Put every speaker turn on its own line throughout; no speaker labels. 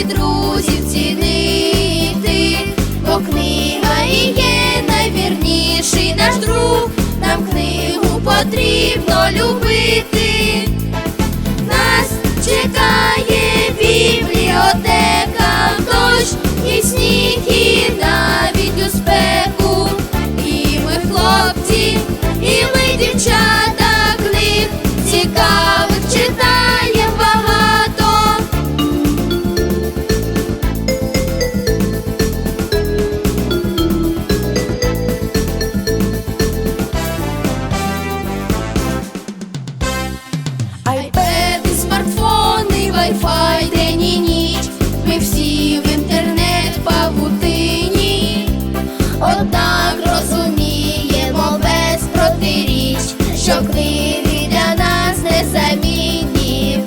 і друзів цінити, бо книга і є найвірніший наш друг. Нам книгу потрібно любити. Що книги для нас незамінні.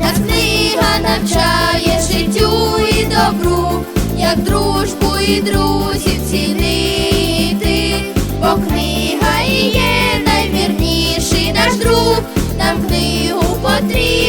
Нас книга навчає життю і добру, як дружбу і друзів цінити, бо книга і є найвірніший наш друг, нам книгу потрібно